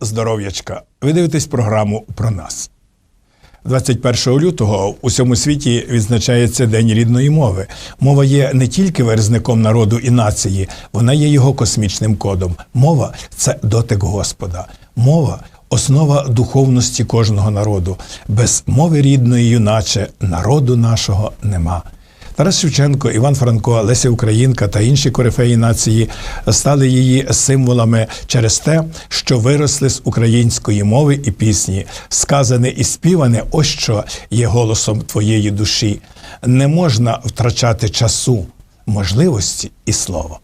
Здоров'ячка! Ви дивитесь програму про нас. 21 лютого у всьому світі відзначається День рідної мови. Мова є не тільки верзником народу і нації, вона є його космічним кодом. Мова це дотик Господа. Мова основа духовності кожного народу. Без мови рідної, юначе, народу нашого нема. Тарас Шевченко, Іван Франко, Леся Українка та інші корифеї нації стали її символами через те, що виросли з української мови і пісні, сказане і співане, ось що є голосом твоєї душі. Не можна втрачати часу, можливості і слова.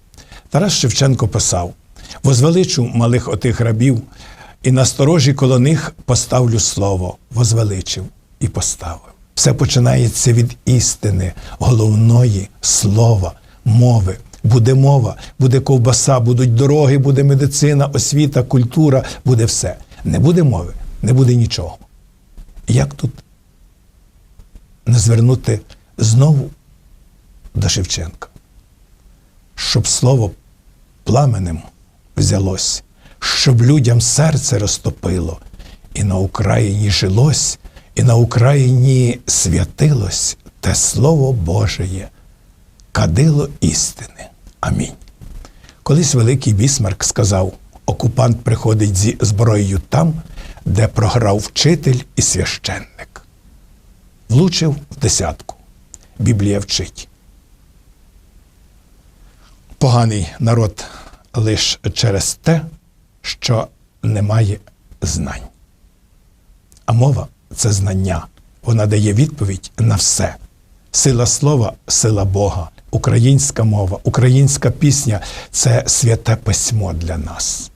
Тарас Шевченко писав: возвеличу малих отих рабів, і насторожі коло них поставлю слово, возвеличив і поставив. Все починається від істини, головної слова, мови. Буде мова, буде ковбаса, будуть дороги, буде медицина, освіта, культура, буде все. Не буде мови, не буде нічого. Як тут не звернути знову до Шевченка, щоб слово пламенем взялось, щоб людям серце розтопило, і на Україні жилось, і на Україні святилось те Слово Божеє, кадило істини. Амінь. Колись великий Бісмарк сказав: окупант приходить зі зброєю там, де програв вчитель і священник. Влучив в десятку. Біблія вчить. Поганий народ лише через те, що немає знань. А мова це знання. Вона дає відповідь на все. Сила слова, сила Бога, українська мова, українська пісня це святе письмо для нас.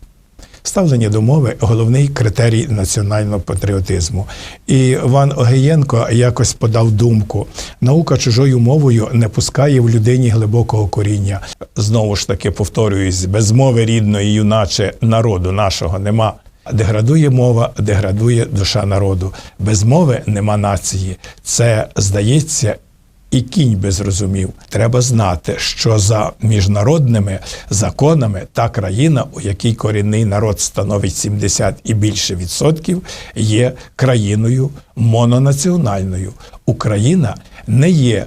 Ставлення до мови головний критерій національного патріотизму. І Іван Огієнко якось подав думку: наука чужою мовою не пускає в людині глибокого коріння. Знову ж таки повторююсь, без мови рідної, юначе народу нашого нема. Деградує мова, деградує душа народу. Без мови нема нації. Це здається. І кінь би зрозумів, треба знати, що за міжнародними законами та країна, у якій корінний народ становить 70 і більше відсотків, є країною мононаціональною. Україна не є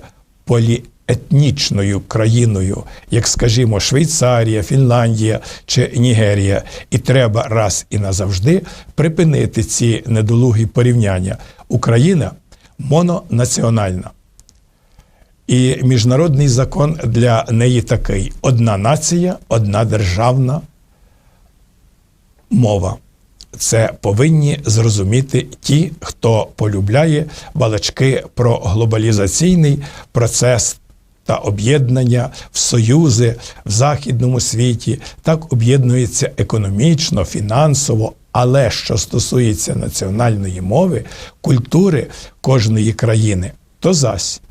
поліетнічною країною, як, скажімо, Швейцарія, Фінляндія чи Нігерія. І треба раз і назавжди припинити ці недолугі порівняння. Україна мононаціональна. І міжнародний закон для неї такий: одна нація, одна державна мова. Це повинні зрозуміти ті, хто полюбляє балачки про глобалізаційний процес та об'єднання в союзи в західному світі. Так об'єднується економічно, фінансово. Але що стосується національної мови, культури кожної країни, то зась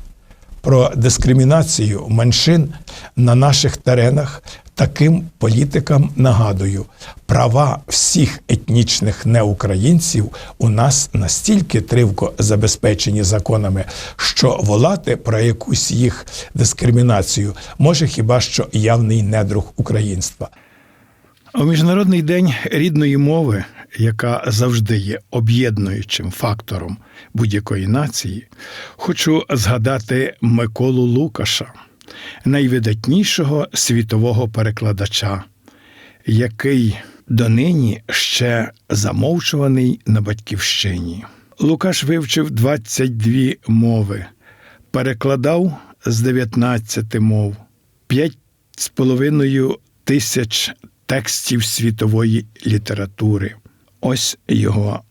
про дискримінацію меншин на наших теренах таким політикам нагадую, права всіх етнічних неукраїнців у нас настільки тривко забезпечені законами, що волати про якусь їх дискримінацію може хіба що явний недруг українства. У міжнародний день рідної мови, яка завжди є об'єднуючим фактором будь-якої нації, хочу згадати Миколу Лукаша, найвидатнішого світового перекладача, який донині ще замовчуваний на батьківщині. Лукаш вивчив 22 мови, перекладав з 19 мов, 5,5 тисяч текстів світової літератури. Ось його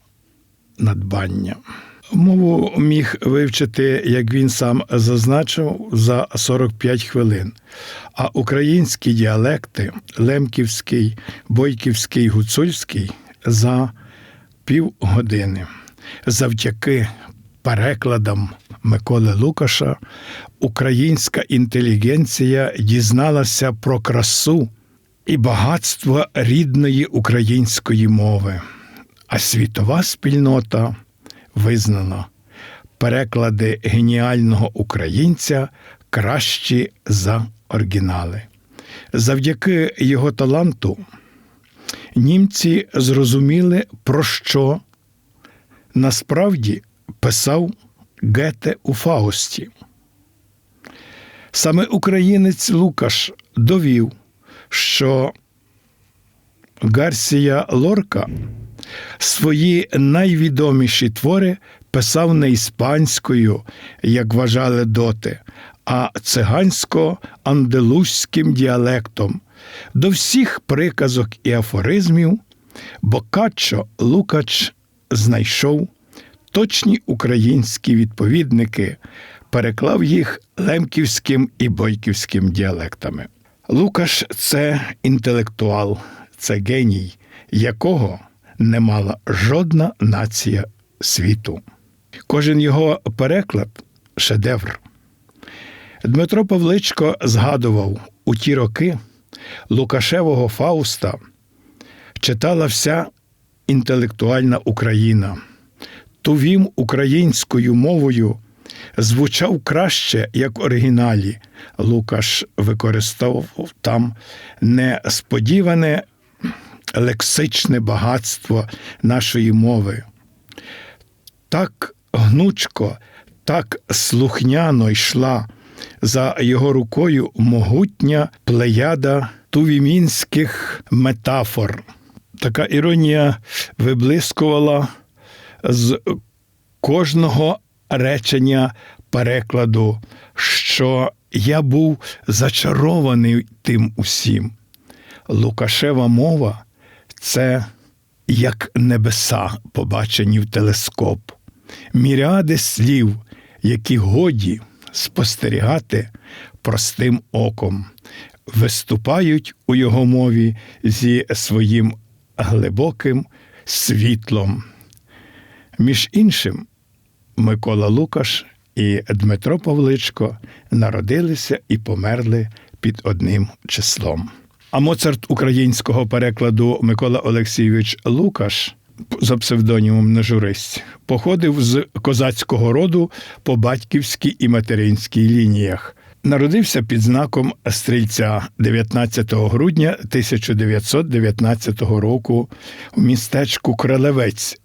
надбання. Мову міг вивчити, як він сам зазначив, за 45 хвилин. А українські діалекти лемківський, бойківський, гуцульський за півгодини. Завдяки перекладам Миколи Лукаша українська інтелігенція дізналася про красу і багатство рідної української мови, а світова спільнота визнана переклади геніального українця кращі за оригінали. Завдяки його таланту німці зрозуміли, про що насправді писав Гете у Фаусті. Саме українець Лукаш довів, що Гарсія Лорка свої найвідоміші твори писав не іспанською, як вважали доти, а цигансько-андалузьким діалектом. До всіх приказок і афоризмів Бокаччо Лукач знайшов точні українські відповідники, переклав їх лемківським і бойківським діалектами. Лукаш це інтелектуал, це геній, якого не мала жодна нація світу. Кожен його переклад шедевр. Дмитро Павличко згадував у ті роки Лукашевого Фауста читала вся інтелектуальна Україна. Тувім українською мовою звучав краще, як оригіналі. Лукаш використовував там несподіване лексичне багатство нашої мови. Так гнучко, так слухняно йшла за його рукою могутня плеяда тувімінських метафор. Така іронія виблискувала з кожного речення перекладу, що я був зачарований тим усім. Лукашева мова це як небеса, побачені в телескоп, міріади слів, які годі спостерігати простим оком, виступають у його мові зі своїм глибоким світлом. Між іншим, Микола Лукаш і Дмитро Павличко народилися і померли під одним числом. А Моцарт українського перекладу Микола Олексійович Лукаш за псевдонімом Нежуристь походив з козацького роду по батьківській і материнській лініях. Народився під знаком стрільця 19 грудня 1919 року в містечку Кролевець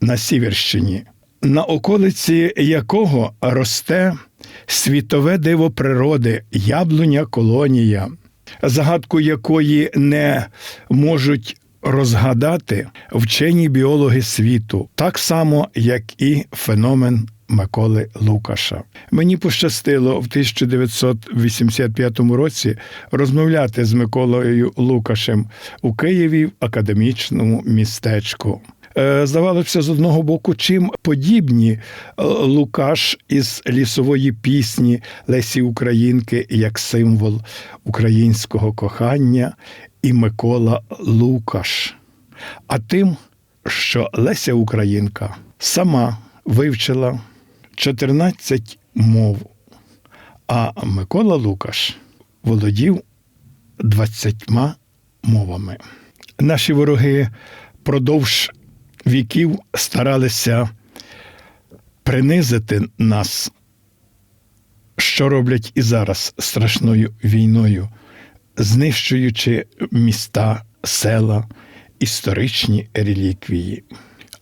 на Сіверщині, на околиці якого росте світове диво природи, яблуня колонія, загадку якої не можуть розгадати вчені біологи світу, так само, як і феномен Миколи Лукаша. Мені пощастило в 1985 році розмовляти з Миколою Лукашем у Києві в академічному містечку. Е, Здавалося, з одного боку, чим подібні е, Лукаш із лісової пісні Лесі Українки як символ українського кохання і Микола Лукаш. А тим, що Леся Українка сама вивчила 14 мов, а Микола Лукаш володів 20 мовами. Наші вороги продовж віків старалися принизити нас, що роблять і зараз страшною війною, знищуючи міста, села, історичні реліквії.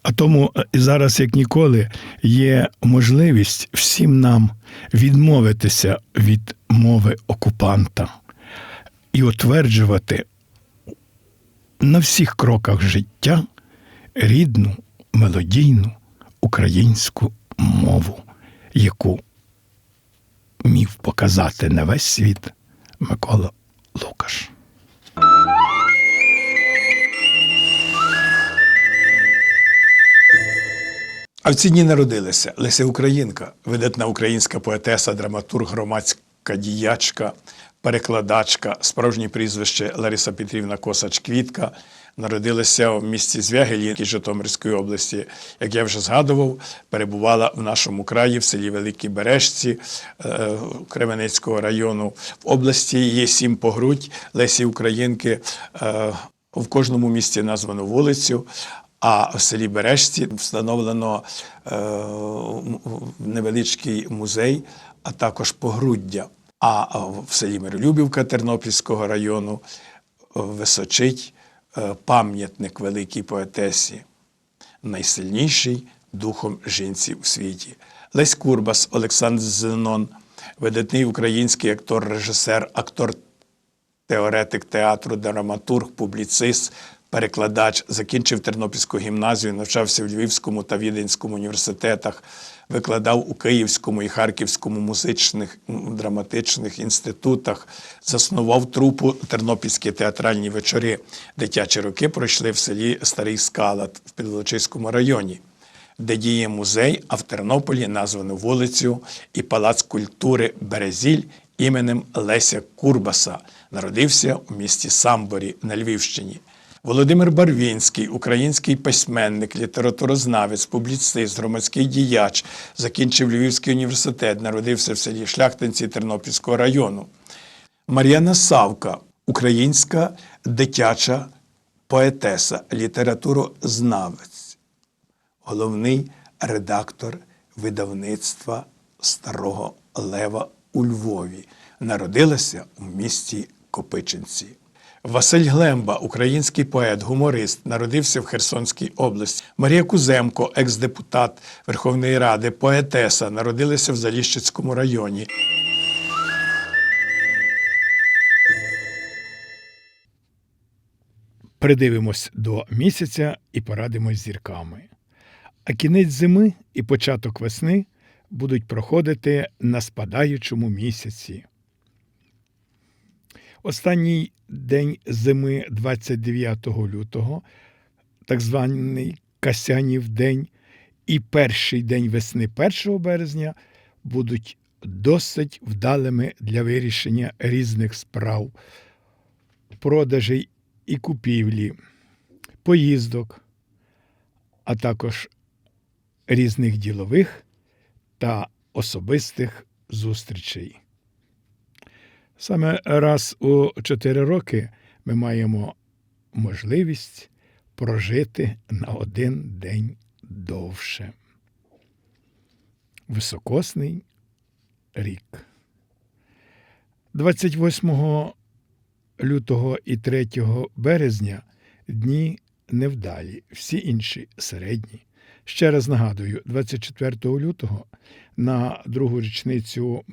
А тому і зараз, як ніколи, є можливість всім нам відмовитися від мови окупанта і утверджувати на всіх кроках життя рідну, мелодійну українську мову, яку міг показати на весь світ Микола Лукаш. А в ці дні народилися Леся Українка, видатна українська поетеса, драматург, громадська діячка, перекладачка, справжнє прізвище Лариса Петрівна Косач-Квітка. Народилася в місті Звягелі Житомирської області. Як я вже згадував, перебувала в нашому краї в селі Великій Бережці е, Кременецького району. В області є сім погрудь Лесі Українки. Е, в кожному місті названо вулицю. А в селі Бережці встановлено е, невеличкий музей, а також погруддя. А в селі Миролюбівка Тернопільського району височить пам'ятник великій поетесі, найсильніший духом жінці у світі. Лесь Курбас, Олександр Зенон, видатний український актор, режисер, актор теоретик театру, драматург, публіцист, перекладач, закінчив Тернопільську гімназію, навчався в Львівському та Віденському університетах, викладав у Київському і Харківському музичних драматичних інститутах, заснував трупу Тернопільські театральні вечори. Дитячі роки пройшли в селі Старий Скалат в Підволочиському районі де діє музей, а в Тернополі названо вулицю і палац культури Березіль іменем Леся Курбаса. Народився у місті Самборі на Львівщині. Володимир Барвінський, український письменник, літературознавець, публіцист, громадський діяч, закінчив Львівський університет, народився в селі Шляхтинці Тернопільського району. Мар'яна Савка, українська дитяча поетеса, літературознавець головний редактор видавництва Старого Лева у Львові. Народилася у місті Копичинці. Василь Глемба, український поет, гуморист, народився в Херсонській області. Марія Куземко, екс-депутат Верховної Ради, поетеса, народилася в Заліщицькому районі. Придивимось до місяця і порадимось зірками. А кінець зими і початок весни будуть проходити на спадаючому місяці. Останній день зими 29 лютого, так званий Касянів день, і перший день весни 1 березня будуть досить вдалими для вирішення різних справ, продажей і купівлі, поїздок, а також різних ділових та особистих зустрічей. Саме раз у чотири роки ми маємо можливість прожити на один день довше. Високосний рік. 28 лютого і 3 березня дні невдалі, всі інші середні. Ще раз нагадую, 24 лютого на другу річницю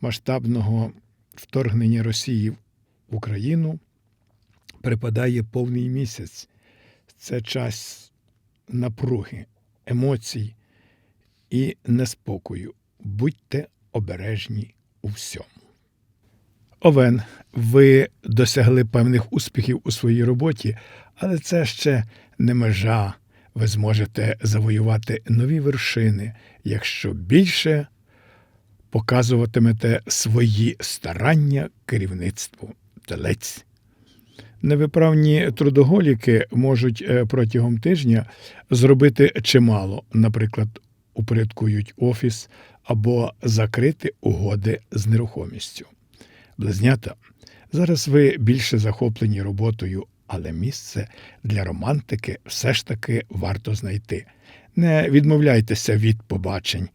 повномасштабного вторгнення Росії в Україну припадає повний місяць. Це час напруги, емоцій і неспокою. Будьте обережні у всьому. Овен, ви досягли певних успіхів у своїй роботі, але це ще не межа. Ви зможете завоювати нові вершини, якщо більше показуватимете свої старання керівництву телець. Невиправні трудоголіки можуть е, протягом тижня зробити чимало, наприклад, упорядкують офіс або закрити угоди з нерухомістю. Близнята, зараз ви більше захоплені роботою, але місце для романтики все ж таки варто знайти. Не відмовляйтеся від побачень,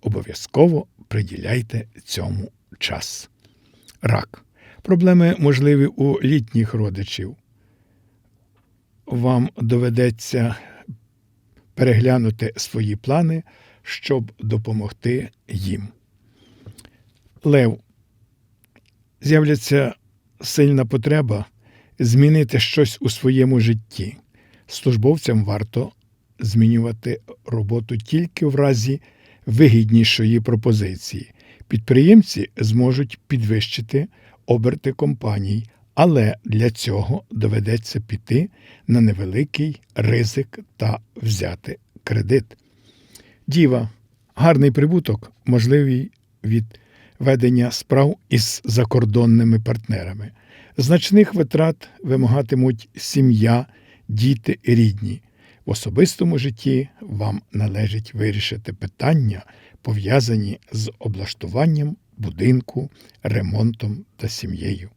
обов'язково приділяйте цьому час. Рак. Проблеми можливі у літніх родичів. Вам доведеться переглянути свої плани, щоб допомогти їм. Лев. З'являться сильна потреба змінити щось у своєму житті. Службовцям варто змінювати роботу тільки в разі вигіднішої пропозиції. Підприємці зможуть підвищити оберти компаній, але для цього доведеться піти на невеликий ризик та взяти кредит. Діва гарний прибуток, можливий від ведення справ із закордонними партнерами. Значних витрат вимагатимуть сім'я, діти рідні. В особистому житті вам належить вирішити питання, пов'язані з облаштуванням будинку, ремонтом та сім'єю.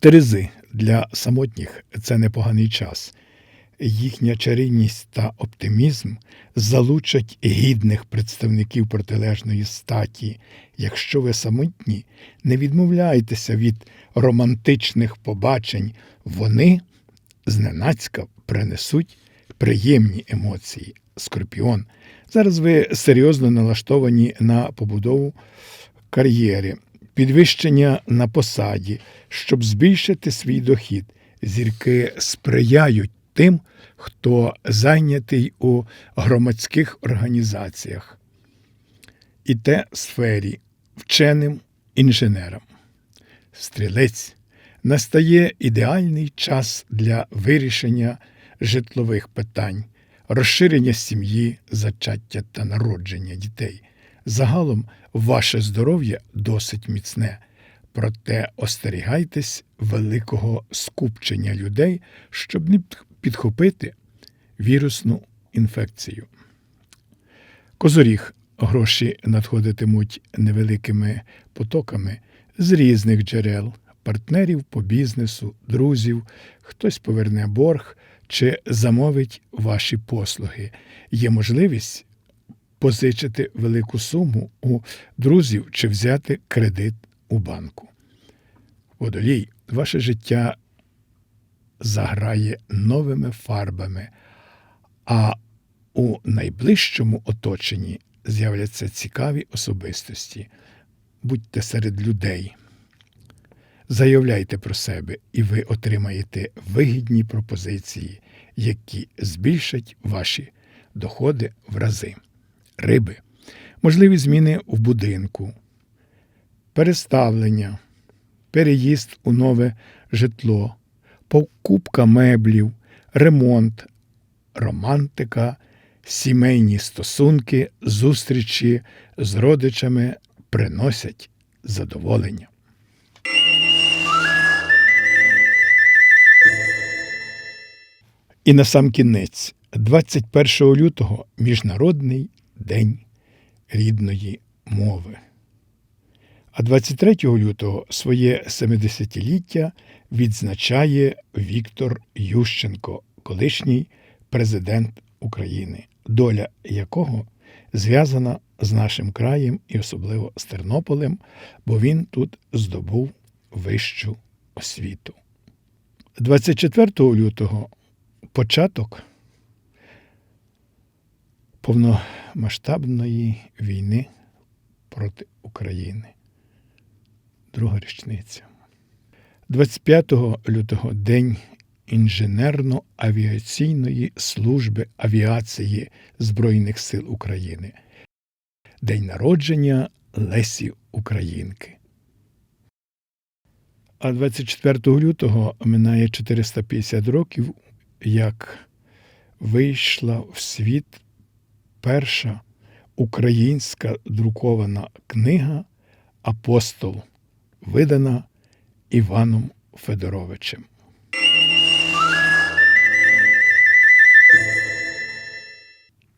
Терези для самотніх це непоганий час. їхня чарівність та оптимізм залучать гідних представників протилежної статі. Якщо ви самотні, не відмовляйтеся від романтичних побачень, вони зненацька принесуть приємні емоції. Скорпіон. Зараз ви серйозно налаштовані на побудову кар'єри, підвищення на посаді, щоб збільшити свій дохід. Зірки сприяють тим, хто зайнятий у громадських організаціях, і те сфері, вченим інженерам. Стрілець настає ідеальний час для вирішення житлових питань, розширення сім'ї, зачаття та народження дітей. Загалом ваше здоров'я досить міцне, проте остерігайтесь великого скупчення людей, щоб не підхопити вірусну інфекцію. Козоріг гроші надходитимуть невеликими потоками з різних джерел, партнерів по бізнесу, друзів, хтось поверне борг чи замовить ваші послуги. Є можливість позичити велику суму у друзів чи взяти кредит у банку. Водолій, ваше життя заграє новими фарбами, а у найближчому оточенні з'являться цікаві особистості. Будьте серед людей. Заявляйте про себе, і ви отримаєте вигідні пропозиції, які збільшать ваші доходи в рази. Риби, можливі зміни в будинку, переставлення, переїзд у нове житло, покупка меблів, ремонт, романтика, сімейні стосунки, зустрічі з родичами приносять задоволення. І на сам кінець, 21 лютого, Міжнародний день рідної мови. А 23 лютого своє 70-ліття відзначає Віктор Ющенко, колишній президент України, доля якого зв'язана з нашим краєм і особливо з Тернополем, бо він тут здобув вищу освіту. 24 лютого початок повномасштабної війни проти України. Друга річниця. 25 лютого День інженерно-авіаційної служби авіації Збройних сил України. День народження Лесі Українки. А 24 лютого минає 450 років, як вийшла в світ перша українська друкована книга Апостол, видана Іваном Федоровичем.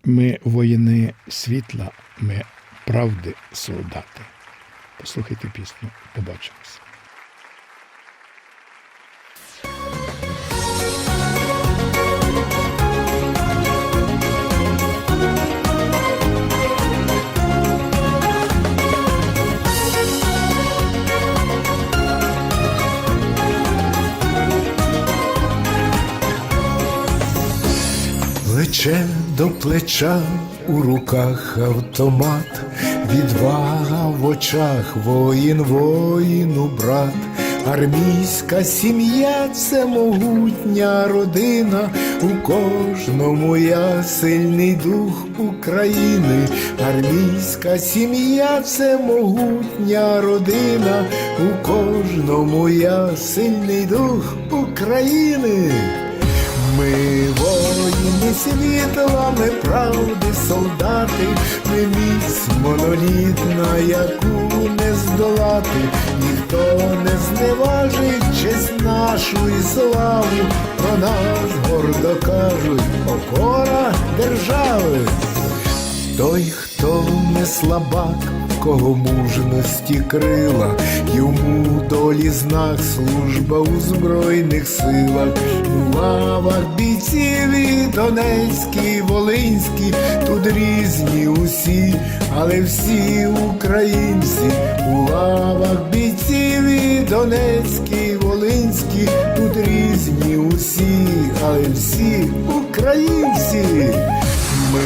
Ми воїни світла, ми правди солдати. Послухайте пісню, побачимось. До плеча у руках автомат, відвага в очах, воїн, воїну, брат, армійська сім'я це могутня родина, у кожному я сильний дух України, армійська сім'я це могутня родина, у кожному я сильний дух України. Ми воїни світла, ми правди солдати, ми міць монолітна, яку не здолати, ніхто не зневажить честь нашу і славу, про нас гордо кажуть, опора держави. Той, хто не слабак, в кого мужності крила, йому долі знак служба у збройних силах, у лавах бійців Донецькі, Волинські, тут різні усі, але всі українці. У лавах бійців і Донецькі, Волинські, тут різні усі, але всі українці. Ми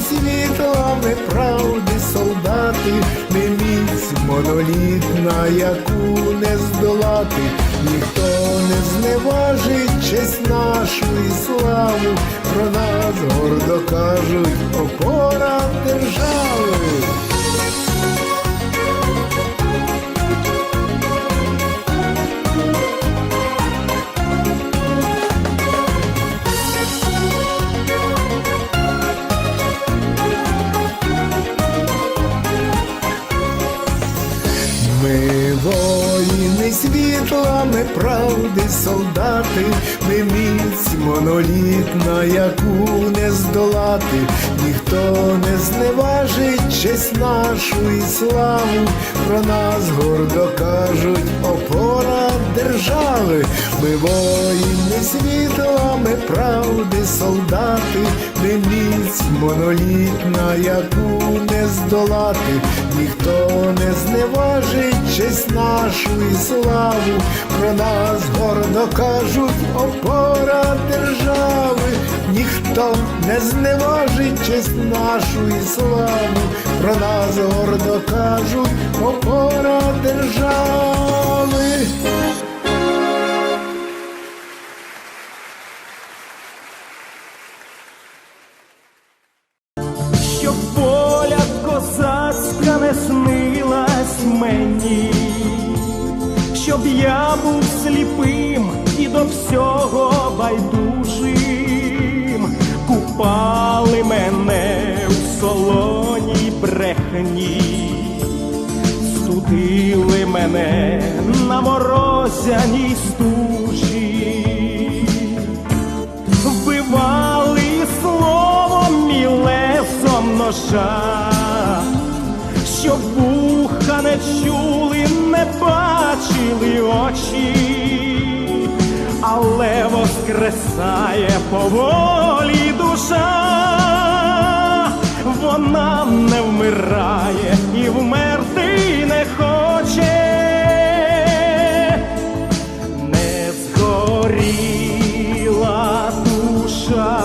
воїни світла, ми правди солдати, не міць монолітна, яку не здолати, ніхто не зневажить честь нашу і славу, про нас гордо кажуть, опора держави. Світла, ми правди солдати, ми міць монолітна, яку не здолати, ніхто не зневажить честь нашу і славу, про нас гордо кажуть, опора держави, ми воїни світла, ми правди солдати, міць монолітна, яку не здолати, ніхто не зневажить честь нашу і славу, про нас гордо кажуть, опора держави, ніхто не зневажить честь нашу і славу, про нас гордо кажуть, опора держави. Щоб я був сліпим і до всього байдужим, купали мене у солоній брехні, студили мене на морозяній стужі. Вбивали словом мілесом ножа, щоб не чули, не бачили очі, але воскресає поволі душа, вона не вмирає і вмерти не хоче. Не згоріла душа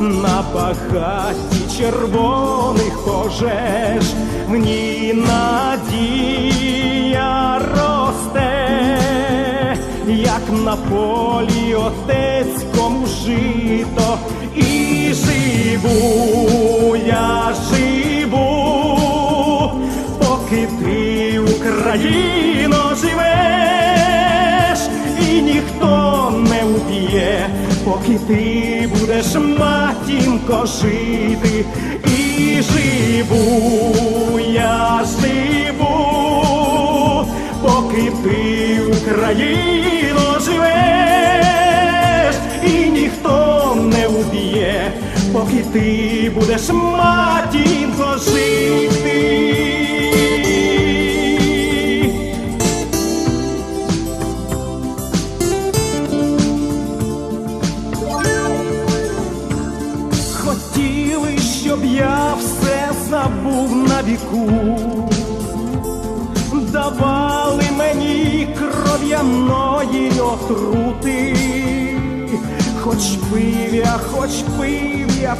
на багаті червоних пожеж, в ній надія росте, як на полі отецькому жито, і живу, я живу, поки ти, Україно, живеш, і ніхто не уб'є, поки ти будеш матінко жити, живу, я живу, поки ти, Україно, живеш, і ніхто не уб'є, поки ти будеш матінко жити.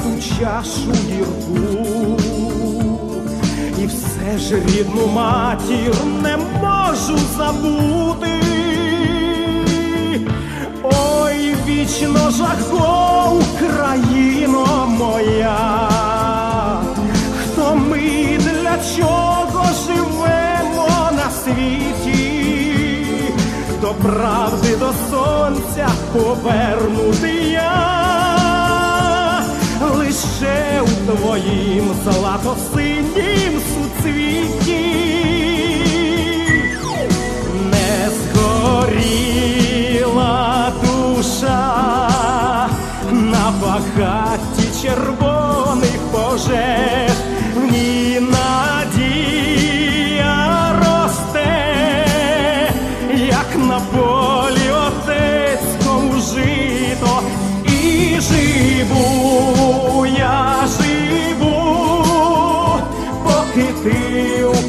Ту чашу гірку, і все ж рідну матір не можу забути. Ой, вічно жахо, Україно моя, хто ми для чого живемо на світі, до правди, до сонця повернути я лише у твоїм суцвіті. Не згоріла душа на багаті червоних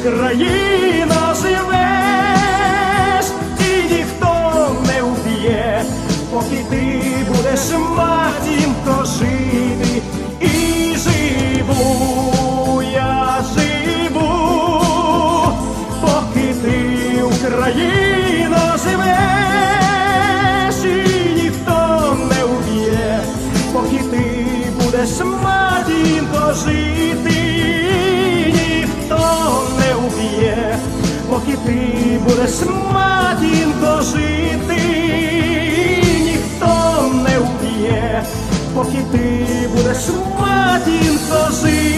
країни. Лиш матінко жити ніхто не вб'є, поки ти будеш матінко жити.